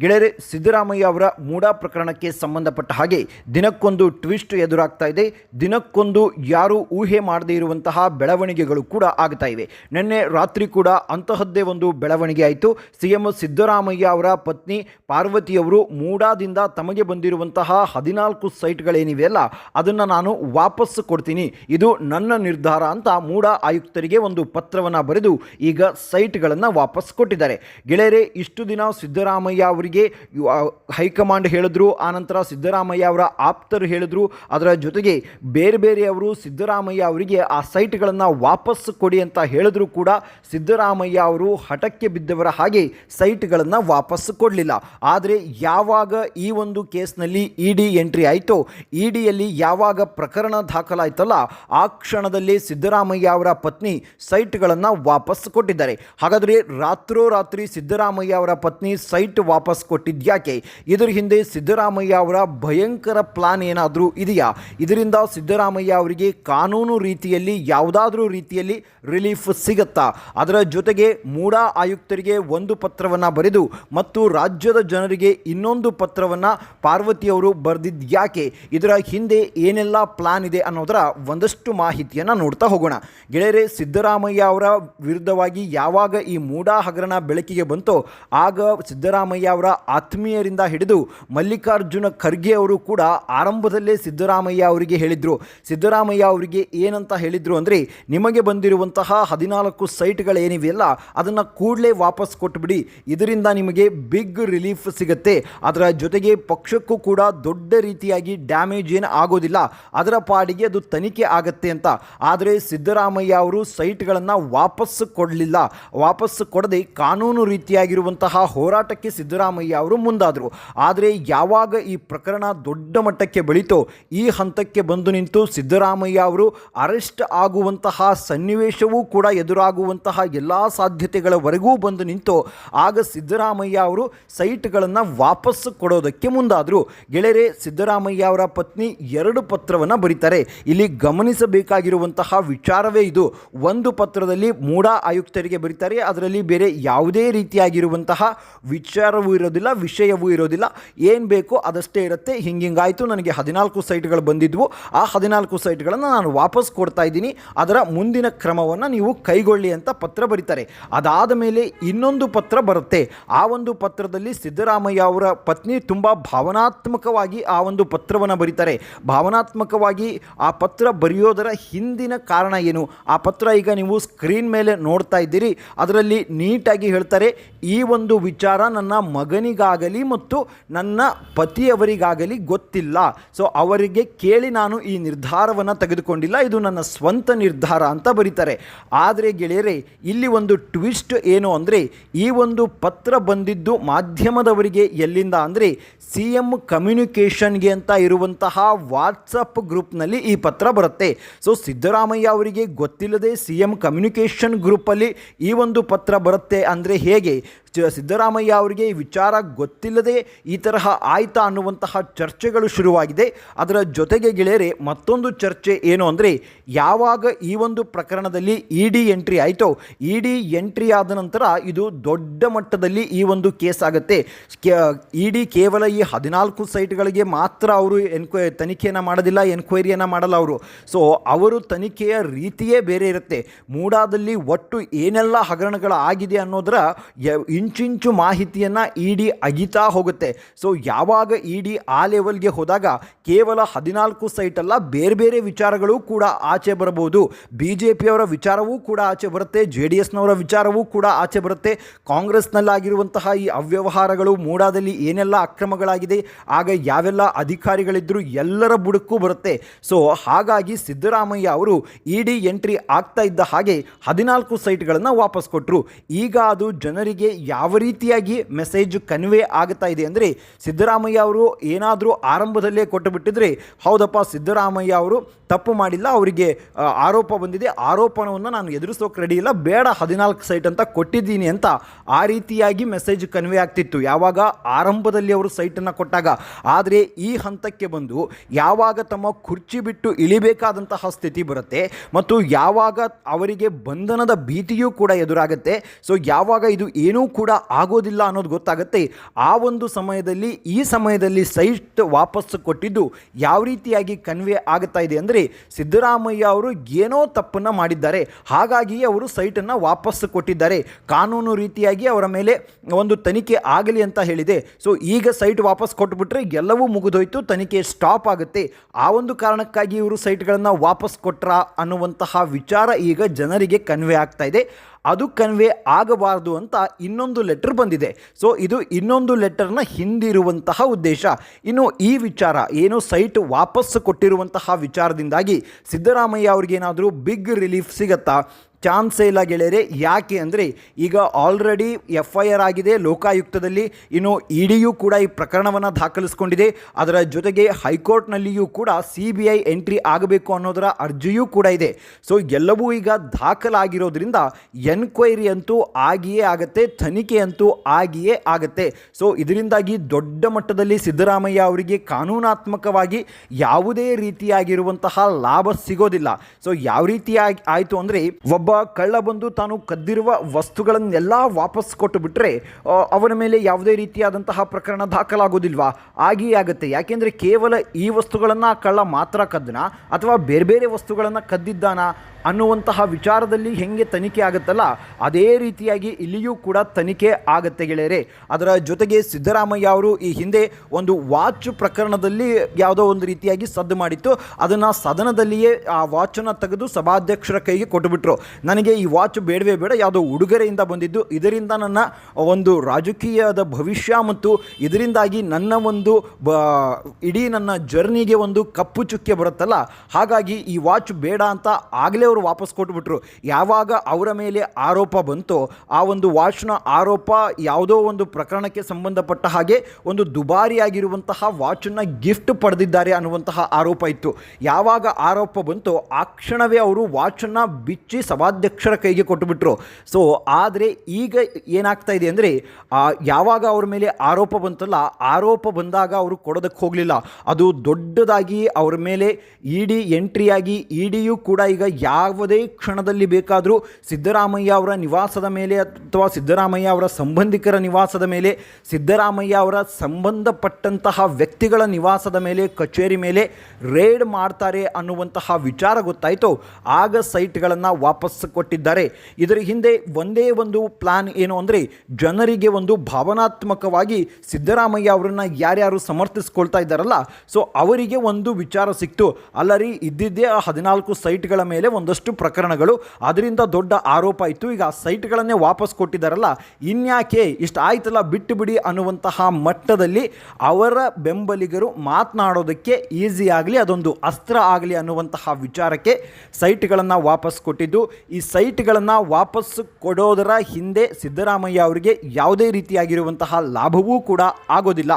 ಗೆಳೆಯರೆ, ಸಿದ್ದರಾಮಯ್ಯ ಅವರ ಮೂಡಾ ಪ್ರಕರಣಕ್ಕೆ ಸಂಬಂಧಪಟ್ಟ ಹಾಗೆ ದಿನಕ್ಕೊಂದು ಟ್ವಿಸ್ಟ್ ಎದುರಾಗ್ತಾ ಇದೆ. ದಿನಕ್ಕೊಂದು ಯಾರು ಊಹೆ ಮಾಡದೇ ಇರುವಂತಹ ಬೆಳವಣಿಗೆಗಳು ಕೂಡ ಆಗ್ತಾ ಇವೆ. ನಿನ್ನೆ ರಾತ್ರಿ ಕೂಡ ಅಂತಹದ್ದೇ ಒಂದು ಬೆಳವಣಿಗೆ ಆಯಿತು. ಸಿ ಎಂ ಸಿದ್ದರಾಮಯ್ಯ ಅವರ ಪತ್ನಿ ಪಾರ್ವತಿಯವರು ಮೂಡಾದಿಂದ ತಮಗೆ ಬಂದಿರುವಂತಹ ಹದಿನಾಲ್ಕು ಸೈಟ್ಗಳೇನಿವೆಯಲ್ಲ ಅದನ್ನು ನಾನು ವಾಪಸ್ ಕೊಡ್ತೀನಿ. ಇದು ನನ್ನ ನಿರ್ಧಾರ ಅಂತ ಮೂಡಾ ಆಯುಕ್ತರಿಗೆ ಒಂದು ಪತ್ರವನ್ನು ಬರೆದು ಈಗ ಸೈಟ್ಗಳನ್ನು ವಾಪಸ್ ಕೊಟ್ಟಿದ್ದಾರೆ. ಗೆಳೆಯರೆ, ಇಷ್ಟು ದಿನ ಸಿದ್ದರಾಮಯ್ಯ ಅವರಿಗೆ ಹೈಕಮಾಂಡ್ ಹೇಳಿದ್ರು ಆನಂತರ ಸಿದ್ದರಾಮಯ್ಯ ಅವರ ಆಪ್ತರು ಹೇಳಿದ್ರು. ಅದರ ಜೊತೆಗೆ ಬೇರೆ ಬೇರೆಯವರು ಸಿದ್ದರಾಮಯ್ಯ ಅವರಿಗೆ ಆ ಸೈಟ್ಗಳನ್ನು ವಾಪಸ್ ಕೊಡಿ ಅಂತ ಹೇಳಿದ್ರು ಕೂಡ ಸಿದ್ದರಾಮಯ್ಯ ಅವರು ಹಠಕ್ಕೆ ಬಿದ್ದವರ ಹಾಗೆ ಸೈಟ್ಗಳನ್ನು ವಾಪಸ್ ಕೊಡಲಿಲ್ಲ. ಆದರೆ ಯಾವಾಗ ಈ ಒಂದು ಕೇಸ್ನಲ್ಲಿ ಇ ಡಿ ಎಂಟ್ರಿ ಆಯಿತೋ ಇ ಡಿಯಲ್ಲಿ ಯಾವಾಗ ಪ್ರಕರಣ ದಾಖಲಾಯಿತಲ್ಲ, ಆ ಕ್ಷಣದಲ್ಲಿ ಸಿದ್ದರಾಮಯ್ಯ ಅವರ ಪತ್ನಿ ಸೈಟ್ಗಳನ್ನು ವಾಪಸ್ ಕೊಟ್ಟಿದ್ದಾರೆ. ಹಾಗಾದರೆ ರಾತ್ರೋರಾತ್ರಿ ಸಿದ್ದರಾಮಯ್ಯ ಅವರ ಪತ್ನಿ ಸೈಟ್ ವಾಪಸ್ ಕೊಟ್ಟಿದ್ಯಾಕೆ? ಇದರ ಹಿಂದೆ ಸಿದ್ದರಾಮಯ್ಯ ಅವರ ಭಯಂಕರ ಪ್ಲಾನ್ ಏನಾದರೂ ಇದೆಯಾ? ಇದರಿಂದ ಸಿದ್ದರಾಮಯ್ಯ ಅವರಿಗೆ ಕಾನೂನು ರೀತಿಯಲ್ಲಿ ಯಾವುದಾದ್ರೂ ರೀತಿಯಲ್ಲಿ ರಿಲೀಫ್ ಸಿಗುತ್ತಾ? ಅದರ ಜೊತೆಗೆ ಮೂಡಾ ಆಯುಕ್ತರಿಗೆ ಒಂದು ಪತ್ರವನ್ನು ಬರೆದು ಮತ್ತು ರಾಜ್ಯದ ಜನರಿಗೆ ಇನ್ನೊಂದು ಪತ್ರವನ್ನು ಪಾರ್ವತಿಯವರು ಬರೆದಿದ್ಯಾಕೆ? ಇದರ ಹಿಂದೆ ಏನೆಲ್ಲ ಪ್ಲಾನ್ ಇದೆ ಅನ್ನೋದರ ಒಂದಷ್ಟು ಮಾಹಿತಿಯನ್ನು ನೋಡ್ತಾ ಹೋಗೋಣ. ಗೆಳೆಯರೆ, ಸಿದ್ದರಾಮಯ್ಯ ಅವರ ವಿರುದ್ಧವಾಗಿ ಯಾವಾಗ ಈ ಮೂಡಾ ಹಗರಣ ಬೆಳಕಿಗೆ ಬಂತೋ, ಆಗ ಸಿದ್ದರಾಮಯ್ಯ ಅವರ ಆತ್ಮೀಯರಿಂದ ಹಿಡಿದು ಮಲ್ಲಿಕಾರ್ಜುನ ಖರ್ಗೆ ಅವರು ಕೂಡ ಆರಂಭದಲ್ಲೇ ಸಿದ್ದರಾಮಯ್ಯ ಅವರಿಗೆ ಹೇಳಿದರು. ಸಿದ್ದರಾಮಯ್ಯ ಅವರಿಗೆ ಏನಂತ ಹೇಳಿದರು ಅಂದರೆ, ನಿಮಗೆ ಬಂದಿರುವಂತಹ ಹದಿನಾಲ್ಕು ಸೈಟ್ಗಳೇನಿವೆಯಲ್ಲ, ಅದನ್ನು ಕೂಡಲೇ ವಾಪಸ್ ಕೊಟ್ಟುಬಿಡಿ ಇದರಿಂದ ನಿಮಗೆ ಬಿಗ್ ರಿಲೀಫ್ ಸಿಗುತ್ತೆ. ಅದರ ಜೊತೆಗೆ ಪಕ್ಷಕ್ಕೂ ಕೂಡ ದೊಡ್ಡ ರೀತಿಯಾಗಿ ಡ್ಯಾಮೇಜ್ ಏನು ಆಗೋದಿಲ್ಲ. ಅದರ ಪಾಡಿಗೆ ಅದು ತನಿಖೆ ಆಗತ್ತೆ ಅಂತ. ಆದರೆ ಸಿದ್ದರಾಮಯ್ಯ ಅವರು ಸೈಟ್ಗಳನ್ನು ವಾಪಸ್ಸು ಕೊಡಲಿಲ್ಲ. ವಾಪಸ್ಸು ಕೊಡದೆ ಕಾನೂನು ರೀತಿಯಾಗಿರುವಂತಹ ಹೋರಾಟಕ್ಕೆ ಸಿದ್ದರಾಮಯ್ಯ ಅವರು ಮುಂದಾದರು. ಆದರೆ ಯಾವಾಗ ಈ ಪ್ರಕರಣ ದೊಡ್ಡ ಮಟ್ಟಕ್ಕೆ ಬೆಳೀತೋ ಈ ಹಂತಕ್ಕೆ ಬಂದು ನಿಂತು ಸಿದ್ದರಾಮಯ್ಯ ಅವರು ಅರೆಸ್ಟ್ ಆಗುವಂತಹ ಸನ್ನಿವೇಶವೂ ಕೂಡ ಎದುರಾಗುವಂತಹ ಎಲ್ಲ ಸಾಧ್ಯತೆಗಳವರೆಗೂ ಬಂದು ನಿಂತು ಆಗ ಸಿದ್ದರಾಮಯ್ಯ ಅವರು ಸೈಟ್ಗಳನ್ನು ವಾಪಸ್ ಕೊಡೋದಕ್ಕೆ ಮುಂದಾದರು. ಗೆಳೆಯರೆ, ಸಿದ್ದರಾಮಯ್ಯ ಅವರ ಪತ್ನಿ ಎರಡು ಪತ್ರವನ್ನು ಬರೀತಾರೆ. ಇಲ್ಲಿ ಗಮನಿಸಬೇಕಾಗಿರುವಂತಹ ವಿಚಾರವೇ ಇದು. ಒಂದು ಪತ್ರದಲ್ಲಿ ಮೂಡಾ ಆಯುಕ್ತರಿಗೆ ಬರೀತಾರೆ. ಅದರಲ್ಲಿ ಬೇರೆ ಯಾವುದೇ ರೀತಿಯಾಗಿರುವಂತಹ ವಿಚಾರವೂ ಇರೋದಿಲ್ಲ, ವಿಷಯವೂ ಇರೋದಿಲ್ಲ. ಏನು ಬೇಕೋ ಅದಷ್ಟೇ ಇರುತ್ತೆ. ಹಿಂಗಿಂಗಾಯಿತು ನನಗೆ ಹದಿನಾಲ್ಕು ಸೈಟ್ಗಳು ಬಂದಿದ್ವು. ಆ ಹದಿನಾಲ್ಕು ಸೈಟ್ಗಳನ್ನು ನಾನು ವಾಪಸ್ ಕೊಡ್ತಾ ಇದ್ದೀನಿ. ಅದರ ಮುಂದಿನ ಕ್ರಮವನ್ನು ನೀವು ಕೈಗೊಳ್ಳಿ ಅಂತ ಪತ್ರ ಬರೀತಾರೆ. ಅದಾದ ಮೇಲೆ ಇನ್ನೊಂದು ಪತ್ರ ಬರುತ್ತೆ. ಆ ಒಂದು ಪತ್ರದಲ್ಲಿ ಸಿದ್ದರಾಮಯ್ಯ ಅವರ ಪತ್ನಿ ತುಂಬ ಭಾವನಾತ್ಮಕವಾಗಿ ಆ ಒಂದು ಪತ್ರವನ್ನು ಬರೀತಾರೆ. ಭಾವನಾತ್ಮಕವಾಗಿ ಆ ಪತ್ರ ಬರೆಯೋದರ ಹಿಂದಿನ ಕಾರಣ ಏನು? ಆ ಪತ್ರ ಈಗ ನೀವು ಸ್ಕ್ರೀನ್ ಮೇಲೆ ನೋಡ್ತಾ ಇದ್ದೀರಿ. ಅದರಲ್ಲಿ ನೀಟಾಗಿ ಹೇಳ್ತಾರೆ, ಈ ಒಂದು ವಿಚಾರ ನನ್ನ ಮಗನಿಗಾಗಲಿ ಮತ್ತು ನನ್ನ ಪತಿಯವರಿಗಾಗಲಿ ಗೊತ್ತಿಲ್ಲ. ಸೊ ಅವರಿಗೆ ಕೇಳಿ ನಾನು ಈ ನಿರ್ಧಾರವನ್ನು ತೆಗೆದುಕೊಂಡಿಲ್ಲ. ಇದು ನನ್ನ ಸ್ವಂತ ನಿರ್ಧಾರ ಅಂತ ಬರೀತಾರೆ. ಆದರೆ ಗೆಳೆಯರೆ, ಇಲ್ಲಿ ಒಂದು ಟ್ವಿಸ್ಟ್ ಏನು ಅಂದರೆ, ಈ ಒಂದು ಪತ್ರ ಬಂದಿದ್ದು ಮಾಧ್ಯಮದವರಿಗೆ ಎಲ್ಲಿಂದ ಅಂದರೆ, ಸಿ ಎಂ ಕಮ್ಯುನಿಕೇಷನ್ಗೆ ಅಂತ ಇರುವಂತಹ ವಾಟ್ಸಪ್ ಗ್ರೂಪ್ನಲ್ಲಿ ಈ ಪತ್ರ ಬರುತ್ತೆ. ಸೊ ಸಿದ್ದರಾಮಯ್ಯ ಅವರಿಗೆ ಗೊತ್ತಿಲ್ಲದೆ ಸಿ ಎಂ ಕಮ್ಯುನಿಕೇಷನ್ ಗ್ರೂಪಲ್ಲಿ ಈ ಒಂದು ಪತ್ರ ಬರುತ್ತೆ ಅಂದರೆ ಹೇಗೆ? ಸಿದ್ದರಾಮಯ್ಯ ಅವರಿಗೆ ಈ ವಿಚಾರ ಗೊತ್ತಿಲ್ಲದೆ ಈ ತರಹ ಆಯ್ತಾ ಅನ್ನುವಂತಹ ಚರ್ಚೆಗಳು ಶುರುವಾಗಿದೆ. ಅದರ ಜೊತೆಗೆ ಗೆಳೆಯರೆ, ಮತ್ತೊಂದು ಚರ್ಚೆ ಏನು ಅಂದರೆ, ಯಾವಾಗ ಈ ಒಂದು ಪ್ರಕರಣದಲ್ಲಿ ಇ ಡಿ ಎಂಟ್ರಿ ಆಯಿತೋ ಇ ಡಿ ಎಂಟ್ರಿ ಆದ ನಂತರ ಇದು ದೊಡ್ಡ ಮಟ್ಟದಲ್ಲಿ ಈ ಒಂದು ಕೇಸ್ ಆಗುತ್ತೆ. ಇ ಡಿ ಕೇವಲ ಈ ಹದಿನಾಲ್ಕು ಸೈಟ್ಗಳಿಗೆ ಮಾತ್ರ ಅವರು ಎನ್ಕ್ವೈ, ತನಿಖೆಯನ್ನು ಮಾಡೋದಿಲ್ಲ, ಎನ್ಕ್ವೈರಿಯನ್ನು ಮಾಡಲ್ಲ ಅವರು. ಸೊ, ಅವರು ತನಿಖೆಯ ರೀತಿಯೇ ಬೇರೆ ಇರುತ್ತೆ. ಮೂಡಾದಲ್ಲಿ ಒಟ್ಟು ಏನೆಲ್ಲ ಹಗರಣಗಳು ಆಗಿದೆ ಅನ್ನೋದರ ಇಂಚಿಂಚು ಮಾಹಿತಿಯನ್ನು ಇ ಡಿ ಅಗಿತಾ ಹೋಗುತ್ತೆ. ಸೊ ಯಾವಾಗ ಇ ಡಿ ಆ ಲೆವೆಲ್ಗೆ ಹೋದಾಗ ಕೇವಲ ಹದಿನಾಲ್ಕು ಸೈಟಲ್ಲ ಬೇರೆ ಬೇರೆ ವಿಚಾರಗಳು ಕೂಡ ಆಚೆ ಬರಬಹುದು. ಬಿ ಜೆ ಪಿಯವರ ವಿಚಾರವೂ ಕೂಡ ಆಚೆ ಬರುತ್ತೆ, ಜೆ ಡಿ ಎಸ್ನವರ ವಿಚಾರವೂ ಕೂಡ ಆಚೆ ಬರುತ್ತೆ. ಕಾಂಗ್ರೆಸ್ನಲ್ಲಾಗಿರುವಂತಹ ಈ ಅವ್ಯವಹಾರಗಳು ಮೂಡಾದಲ್ಲಿ ಏನೆಲ್ಲ ಅಕ್ರಮಗಳಾಗಿದೆ, ಆಗ ಯಾವೆಲ್ಲ ಅಧಿಕಾರಿಗಳಿದ್ದರು ಎಲ್ಲರ ಬುಡಕ್ಕೂ ಬರುತ್ತೆ. ಸೊ ಹಾಗಾಗಿ ಸಿದ್ದರಾಮಯ್ಯ ಅವರು ಇ ಡಿ ಎಂಟ್ರಿ ಆಗ್ತಾ ಇದ್ದ ಹಾಗೆ ಹದಿನಾಲ್ಕು ಸೈಟ್ಗಳನ್ನು ವಾಪಸ್ ಕೊಟ್ಟರು ಈಗ ಅದು ಜನರಿಗೆ ಯಾವ ರೀತಿಯಾಗಿ ಮೆಸೇಜ್ ಕನ್ವೆ ಆಗ್ತಾ ಇದೆ ಅಂದರೆ ಸಿದ್ದರಾಮಯ್ಯ ಅವರು ಏನಾದರೂ ಆರಂಭದಲ್ಲೇ ಕೊಟ್ಟು ಬಿಟ್ಟಿದ್ರೆ, ಹೌದಪ್ಪ ಸಿದ್ದರಾಮಯ್ಯ ಅವರು ತಪ್ಪು ಮಾಡಿಲ್ಲ, ಅವರಿಗೆ ಆರೋಪ ಬಂದಿದೆ ಆರೋಪವನ್ನು ನಾನು ಎದುರಿಸೋಕೆ ರೆಡಿ ಇಲ್ಲ, ಬೇಡ ಹದಿನಾಲ್ಕು ಸೈಟ್ ಅಂತ ಕೊಟ್ಟಿದ್ದೀನಿ ಅಂತ ಆ ರೀತಿಯಾಗಿ ಮೆಸೇಜ್ ಕನ್ವೆ ಆಗ್ತಿತ್ತು. ಯಾವಾಗ? ಆರಂಭದಲ್ಲಿ ಅವರು ಸೈಟನ್ನು ಕೊಟ್ಟಾಗ. ಆದರೆ ಈ ಹಂತಕ್ಕೆ ಬಂದು ಯಾವಾಗ ತಮ್ಮ ಕುರ್ಚಿ ಬಿಟ್ಟು ಇಳಿಬೇಕಾದಂತಹ ಸ್ಥಿತಿ ಬರುತ್ತೆ ಮತ್ತು ಯಾವಾಗ ಅವರಿಗೆ ಬಂಧನದ ಭೀತಿಯೂ ಕೂಡ ಎದುರಾಗುತ್ತೆ. ಸೊ ಯಾವಾಗ ಇದು ಏನೂ ಕೂಡ ಆಗೋದಿಲ್ಲ ಅನ್ನೋದು ಗೊತ್ತಾಗುತ್ತೆ. ಆ ಒಂದು ಸಮಯದಲ್ಲಿ, ಈ ಸಮಯದಲ್ಲಿ ಸೈಟ್ ವಾಪಸ್ಸು ಕೊಟ್ಟಿದ್ದು ಯಾವ ರೀತಿಯಾಗಿ ಕನ್ವೆ ಆಗುತ್ತಾ ಇದೆ ಅಂದರೆ, ಸಿದ್ದರಾಮಯ್ಯ ಅವರು ಏನೋ ತಪ್ಪನ್ನು ಮಾಡಿದ್ದಾರೆ. ಹಾಗಾಗಿ ಅವರು ಸೈಟನ್ನು ವಾಪಸ್ಸು ಕೊಟ್ಟಿದ್ದಾರೆ. ಕಾನೂನು ರೀತಿಯಾಗಿ ಅವರ ಮೇಲೆ ಒಂದು ತನಿಖೆ ಆಗಲಿ ಅಂತ ಹೇಳಿದೆ. ಸೊ ಈಗ ಸೈಟ್ ವಾಪಸ್ ಕೊಟ್ಬಿಟ್ರೆ ಎಲ್ಲವೂ ಮುಗಿದೋಯ್ತು, ತನಿಖೆ ಸ್ಟಾಪ್ ಆಗುತ್ತೆ. ಆ ಒಂದು ಕಾರಣಕ್ಕಾಗಿ ಇವರು ಸೈಟ್ಗಳನ್ನು ವಾಪಸ್ ಕೊಟ್ರ ಅನ್ನುವಂತಹ ವಿಚಾರ ಈಗ ಜನರಿಗೆ ಕನ್ವೆ ಆಗ್ತಾ ಇದೆ. ಅದು ಕನ್ವೆ ಆಗಬಾರ್ದು ಅಂತ ಇನ್ನೊಂದು ಲೆಟರ್ ಬಂದಿದೆ. ಸೊ ಇದು ಇನ್ನೊಂದು ಲೆಟರ್ನ ಹಿಂದಿರುವಂತಹ ಉದ್ದೇಶ. ಇನ್ನು ಈ ವಿಚಾರ, ಏನು ಸೈಟ್ ವಾಪಸ್ ಕೊಟ್ಟಿರುವಂತಹ ವಿಚಾರದಿಂದಾಗಿ ಸಿದ್ದರಾಮಯ್ಯ ಅವ್ರಿಗೇನಾದರೂ ಬಿಗ್ ರಿಲೀಫ್ ಸಿಗತ್ತಾ? ಚಾನ್ಸೇ ಇಲ್ಲ ಗೆಳೆಯರೆ, ಯಾಕೆ ಅಂದರೆ ಈಗ ಆಲ್ರೆಡಿ ಎಫ್ ಐ ಆರ್ ಆಗಿದೆ, ಲೋಕಾಯುಕ್ತದಲ್ಲಿ ಇನ್ನು ಇ ಡಿಯು ಕೂಡ ಈ ಪ್ರಕರಣವನ್ನು ದಾಖಲಿಸ್ಕೊಂಡಿದೆ. ಅದರ ಜೊತೆಗೆ ಹೈಕೋರ್ಟ್ನಲ್ಲಿಯೂ ಕೂಡ ಸಿ ಬಿ ಐ ಎಂಟ್ರಿ ಆಗಬೇಕು ಅನ್ನೋದರ ಅರ್ಜಿಯೂ ಕೂಡ ಇದೆ. ಸೊ ಎಲ್ಲವೂ ಈಗ ದಾಖಲಾಗಿರೋದ್ರಿಂದ ಎನ್ಕ್ವೈರಿ ಅಂತೂ ಆಗಿಯೇ ಆಗುತ್ತೆ, ತನಿಖೆ ಅಂತೂ ಆಗಿಯೇ ಆಗುತ್ತೆ. ಸೊ ಇದರಿಂದಾಗಿ ದೊಡ್ಡ ಮಟ್ಟದಲ್ಲಿ ಸಿದ್ದರಾಮಯ್ಯ ಅವರಿಗೆ ಕಾನೂನಾತ್ಮಕವಾಗಿ ಯಾವುದೇ ರೀತಿಯಾಗಿರುವಂತಹ ಲಾಭ ಸಿಗೋದಿಲ್ಲ. ಸೊ ಯಾವ ರೀತಿಯಾಗಿ ಆಯಿತು ಅಂದರೆ ಒಬ್ಬ ಕಳ್ಳ ಬಂದು ತಾನು ಕದ್ದಿರುವ ವಸ್ತುಗಳನ್ನೆಲ್ಲ ವಾಪಸ್ ಕೊಟ್ಟು ಬಿಟ್ಟರೆ ಅವನ ಮೇಲೆ ಯಾವುದೇ ರೀತಿಯಾದಂತಹ ಪ್ರಕರಣ ದಾಖಲಾಗೋದಿಲ್ವಾ ಆಗಿ ಆಗುತ್ತೆ. ಯಾಕೆಂದರೆ ಕೇವಲ ಈ ವಸ್ತುಗಳನ್ನು ಕಳ್ಳ ಮಾತ್ರ ಕದ್ದನ ಅಥವಾ ಬೇರೆ ಬೇರೆ ವಸ್ತುಗಳನ್ನು ಕದ್ದಿದ್ದಾನ? ಅನ್ನುವಂತಹ ವಿಚಾರದಲ್ಲಿ ಹೆಂಗೆ ತನಿಖೆ ಆಗುತ್ತಲ್ಲ, ಅದೇ ರೀತಿಯಾಗಿ ಇಲ್ಲಿಯೂ ಕೂಡ ತನಿಖೆ ಆಗತ್ತೆ ಗೆಳೆಯರೆ. ಅದರ ಜೊತೆಗೆ ಸಿದ್ದರಾಮಯ್ಯ ಅವರು ಈ ಹಿಂದೆ ಒಂದು ವಾಚ್ ಪ್ರಕರಣದಲ್ಲಿ ಯಾವುದೋ ಒಂದು ರೀತಿಯಾಗಿ ಸದ್ದು ಮಾಡಿತ್ತು. ಅದನ್ನು ಸದನದಲ್ಲಿಯೇ ಆ ವಾಚನ್ನು ತೆಗೆದು ಸಭಾಧ್ಯಕ್ಷರ ಕೈಗೆ ಕೊಟ್ಟುಬಿಟ್ರು. ನನಗೆ ಈ ವಾಚ್ ಬೇಡವೇ ಬೇಡ, ಯಾವುದೋ ಉಡುಗೊರೆಯಿಂದ ಬಂದಿದ್ದು. ಇದರಿಂದ ನನ್ನ ಒಂದು ರಾಜಕೀಯದ ಭವಿಷ್ಯ ಮತ್ತು ಇದರಿಂದಾಗಿ ನನ್ನ ಒಂದು ಬ, ಇಡೀ ನನ್ನ ಜರ್ನಿಗೆ ಒಂದು ಕಪ್ಪು ಚುಕ್ಕೆ ಬರುತ್ತಲ್ಲ. ಹಾಗಾಗಿ ಈ ವಾಚ್ ಬೇಡ ಅಂತ ಆಗಲೇ ಅವರು ವಾಪಸ್ ಕೊಟ್ಬಿಟ್ರು. ಯಾವಾಗ ಅವರ ಮೇಲೆ ಆರೋಪ ಬಂತೋ, ಆ ಒಂದು ವಾಚ್ನ ಆರೋಪ ಯಾವುದೋ ಒಂದು ಪ್ರಕರಣಕ್ಕೆ ಸಂಬಂಧಪಟ್ಟ ಹಾಗೆ ಒಂದು ದುಬಾರಿಯಾಗಿರುವಂತಹ ವಾಚನ್ನು ಗಿಫ್ಟ್ ಪಡೆದಿದ್ದಾರೆ ಅನ್ನುವಂತಹ ಆರೋಪ ಇತ್ತು. ಯಾವಾಗ ಆರೋಪ ಬಂತೋ, ಆ ಕ್ಷಣವೇ ಅವರು ವಾಚನ್ನು ಬಿಚ್ಚಿ ಸಭಾಧ್ಯಕ್ಷರ ಕೈಗೆ ಕೊಟ್ಟುಬಿಟ್ರು. ಸೊ ಆದರೆ ಈಗ ಏನಾಗ್ತಾ ಇದೆ ಅಂದರೆ ಯಾವಾಗ ಅವರ ಮೇಲೆ ಆರೋಪ ಬಂತಲ್ಲ, ಆರೋಪ ಬಂದಾಗ ಅವರು ಕೊಡೋದಕ್ಕೆ ಹೋಗಲಿಲ್ಲ. ಅದು ದೊಡ್ಡದಾಗಿ ಅವರ ಮೇಲೆ ಇಡಿ ಎಂಟ್ರಿಯಾಗಿ, ಇಡಿಯು ಕೂಡ ಈಗ ಯಾವುದೇ ಕ್ಷಣದಲ್ಲಿ ಬೇಕಾದರೂ ಸಿದ್ದರಾಮಯ್ಯ ಅವರ ನಿವಾಸದ ಮೇಲೆ ಅಥವಾ ಸಿದ್ದರಾಮಯ್ಯ ಅವರ ಸಂಬಂಧಿಕರ ನಿವಾಸದ ಮೇಲೆ, ಸಿದ್ದರಾಮಯ್ಯ ಅವರ ಸಂಬಂಧಪಟ್ಟಂತಹ ವ್ಯಕ್ತಿಗಳ ನಿವಾಸದ ಮೇಲೆ, ಕಚೇರಿ ಮೇಲೆ ರೇಡ್ ಮಾಡ್ತಾರೆ ಅನ್ನುವಂತಹ ವಿಚಾರ ಗೊತ್ತಾಯಿತು. ಆಗ ಸೈಟ್ಗಳನ್ನು ವಾಪಸ್ ಕೊಟ್ಟಿದ್ದಾರೆ. ಇದರ ಹಿಂದೆ ಒಂದೇ ಒಂದು ಪ್ಲಾನ್ ಏನು ಅಂದರೆ ಜನರಿಗೆ ಒಂದು ಭಾವನಾತ್ಮಕವಾಗಿ ಸಿದ್ದರಾಮಯ್ಯ ಅವರನ್ನು ಯಾರ್ಯಾರು ಸಮರ್ಥಿಸ್ಕೊಳ್ತಾ ಇದ್ದಾರಲ್ಲ, ಸೊ ಅವರಿಗೆ ಒಂದು ವಿಚಾರ ಸಿಕ್ತು. ಅಲ್ಲರಿ, ಇದ್ದಿದ್ದೇ ಆ ಹದಿನಾಲ್ಕು ಸೈಟ್ಗಳ ಮೇಲೆ ಒಂದಷ್ಟು ಪ್ರಕರಣಗಳು. ಅದರಿಂದ ದೊಡ್ಡ ಆರೋಪ ಇತ್ತು. ಈಗ ಸೈಟ್ಗಳನ್ನೇ ವಾಪಸ್ ಕೊಟ್ಟಿದ್ದಾರಲ್ಲ, ಇನ್ಯಾಕೆ ಇಷ್ಟು ಆಯ್ತಲ್ಲ ಬಿಟ್ಟು ಬಿಡಿ ಅನ್ನುವಂತಹ ಮಟ್ಟದಲ್ಲಿ ಅವರ ಬೆಂಬಲಿಗರು ಮಾತನಾಡೋದಕ್ಕೆ ಈಸಿ ಆಗಲಿ, ಅದೊಂದು ಅಸ್ತ್ರ ಆಗಲಿ ಅನ್ನುವಂತಹ ವಿಚಾರಕ್ಕೆ ಸೈಟ್ಗಳನ್ನು ವಾಪಸ್ ಕೊಟ್ಟಿದ್ದು. ಈ ಸೈಟ್ಗಳನ್ನು ವಾಪಸ್ ಕೊಡೋದರ ಹಿಂದೆ ಸಿದ್ದರಾಮಯ್ಯ ಅವರಿಗೆ ಯಾವುದೇ ರೀತಿಯಾಗಿರುವಂತಹ ಲಾಭವೂ ಕೂಡ ಆಗೋದಿಲ್ಲ.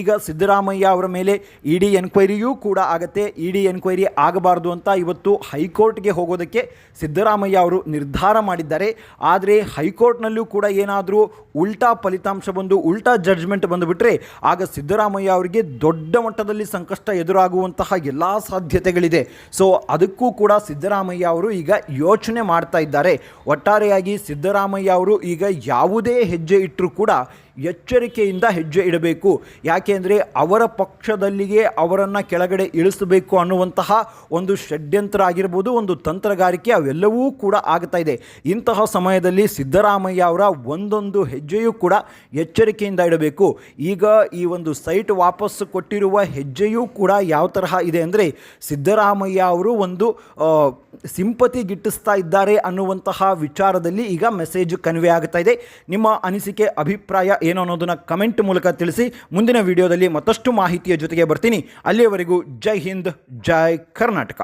ಈಗ ಸಿದ್ದರಾಮಯ್ಯ ಅವರ ಮೇಲೆ ಇ ಡಿ ಎನ್ಕ್ವೈರಿಯೂ ಕೂಡ ಆಗತ್ತೆ. ಇ ಡಿ ಎನ್ಕ್ವೈರಿ ಆಗಬಾರ್ದು ಅಂತ ಇವತ್ತು ಹೈಕೋರ್ಟ್ಗೆ ಹೋಗೋದಕ್ಕೆ ಸಿದ್ದರಾಮಯ್ಯ ಅವರು ನಿರ್ಧಾರ ಮಾಡಿದ್ದಾರೆ. ಆದರೆ ಹೈಕೋರ್ಟ್ನಲ್ಲೂ ಕೂಡ ಏನಾದರೂ ಉಲ್ಟಾ ಫಲಿತಾಂಶ ಬಂದು, ಉಲ್ಟಾ ಜಡ್ಜ್ಮೆಂಟ್ ಬಂದುಬಿಟ್ರೆ ಆಗ ಸಿದ್ದರಾಮಯ್ಯ ಅವರಿಗೆ ದೊಡ್ಡ ಮಟ್ಟದಲ್ಲಿ ಸಂಕಷ್ಟ ಎದುರಾಗುವಂತಹ ಎಲ್ಲ ಸಾಧ್ಯತೆಗಳಿದೆ. ಸೊ ಅದಕ್ಕೂ ಕೂಡ ಸಿದ್ದರಾಮಯ್ಯ ಅವರು ಈಗ ಯೋಚನೆ ಮಾಡ್ತಾ ಇದ್ದಾರೆ. ಒಟ್ಟಾರೆಯಾಗಿ ಸಿದ್ದರಾಮಯ್ಯ ಅವರು ಈಗ ಯಾವುದೇ ಹೆಜ್ಜೆ ಇಟ್ಟರೂ ಕೂಡ ಎಚ್ಚರಿಕೆಯಿಂದ ಹೆಜ್ಜೆ ಇಡಬೇಕು. ಯಾಕೆಂದರೆ ಅವರ ಪಕ್ಷದಲ್ಲಿಗೆ ಅವರನ್ನು ಕೆಳಗಡೆ ಇಳಿಸಬೇಕು ಅನ್ನುವಂತಹ ಒಂದು ಷಡ್ಯಂತ್ರ ಆಗಿರ್ಬೋದು, ಒಂದು ತಂತ್ರಗಾರಿಕೆ ಅವೆಲ್ಲವೂ ಕೂಡ ಆಗ್ತಾ ಇದೆ. ಇಂತಹ ಸಮಯದಲ್ಲಿ ಸಿದ್ದರಾಮಯ್ಯ ಅವರ ಒಂದೊಂದು ಹೆಜ್ಜೆಯೂ ಕೂಡ ಎಚ್ಚರಿಕೆಯಿಂದ ಇಡಬೇಕು. ಈಗ ಈ ಒಂದು ಸೈಟ್ ವಾಪಸ್ಸು ಕೊಟ್ಟಿರುವ ಹೆಜ್ಜೆಯೂ ಕೂಡ ಯಾವ ತರಹ ಇದೆ ಅಂದರೆ, ಸಿದ್ದರಾಮಯ್ಯ ಅವರು ಒಂದು ಸಿಂಪತಿ ಗಿಟ್ಟಿಸ್ತಾ ಇದ್ದಾರೆ ಅನ್ನುವಂತಹ ವಿಚಾರದಲ್ಲಿ ಈಗ ಮೆಸೇಜ್ ಕನ್ವೆ ಆಗ್ತಾ ಇದೆ. ನಿಮ್ಮ ಅನಿಸಿಕೆ, ಅಭಿಪ್ರಾಯ ಏನು ಅನ್ನೋದನ್ನು ಕಮೆಂಟ್ ಮೂಲಕ ತಿಳಿಸಿ. ಮುಂದಿನ ವಿಡಿಯೋದಲ್ಲಿ ಮತ್ತಷ್ಟು ಮಾಹಿತಿಯ ಜೊತೆಗೆ ಬರ್ತೀನಿ. ಅಲ್ಲಿಯವರೆಗೂ ಜೈ ಹಿಂದ್, ಜೈ ಕರ್ನಾಟಕ.